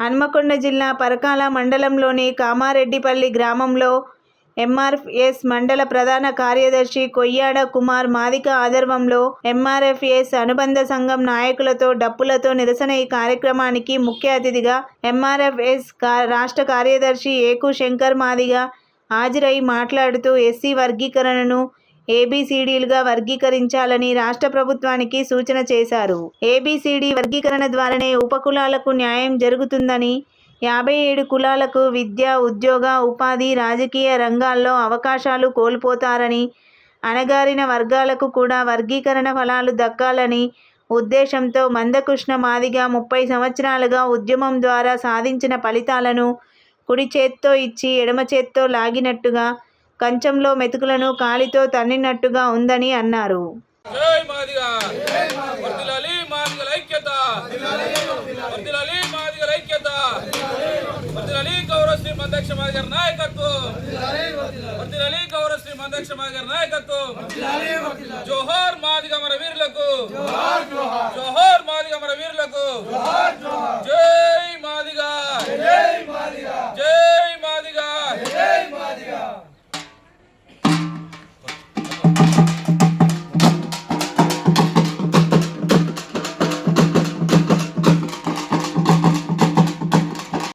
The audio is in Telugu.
హన్మకొండ జిల్లా పరకాల మండలంలోని కామారెడ్డిపల్లి గ్రామంలో ఎంఆర్ఎఫ్ఎస్ మండల ప్రధాన కార్యదర్శి కొయ్యాడ కుమార్ మాదిక ఆధర్వంలో ఎంఆర్ఎఫ్ఎస్ అనుబంధ సంఘం నాయకులతో డప్పులతో నిరసన ఈ కార్యక్రమానికి ముఖ్య అతిథిగా ఎంఆర్ఎఫ్ఎస్ రాష్ట్ర కార్యదర్శి ఏకు శంకర్ మాదిగ హాజరై మాట్లాడుతూ ఎస్సీ వర్గీకరణను ఏబిసిడీలుగా వర్గీకరించాలని రాష్ట్ర ప్రభుత్వానికి సూచన చేశారు. ఏబిసిడి వర్గీకరణ ద్వారానే ఉపకులాలకు న్యాయం జరుగుతుందని యాభై ఏడు కులాలకు విద్య ఉద్యోగ ఉపాధి రాజకీయ రంగాల్లో అవకాశాలు కోల్పోతారని అణగారిన వర్గాలకు కూడా వర్గీకరణ ఫలాలు దక్కాలని ఉద్దేశంతో మందకృష్ణ మాదిగా ముప్పై సంవత్సరాలుగా ఉద్యమం ద్వారా సాధించిన ఫలితాలను కుడి చేత్తో ఇచ్చి ఎడమ చేత్తో లాగినట్టుగా కంచంలో మెతుకులను కాలితో తన్నినట్టుగా ఉందని అన్నారు. జోహార్ మాదిగ వీరులకు. జై మాదిగా. జై మాదిగా. జై మాదిగా.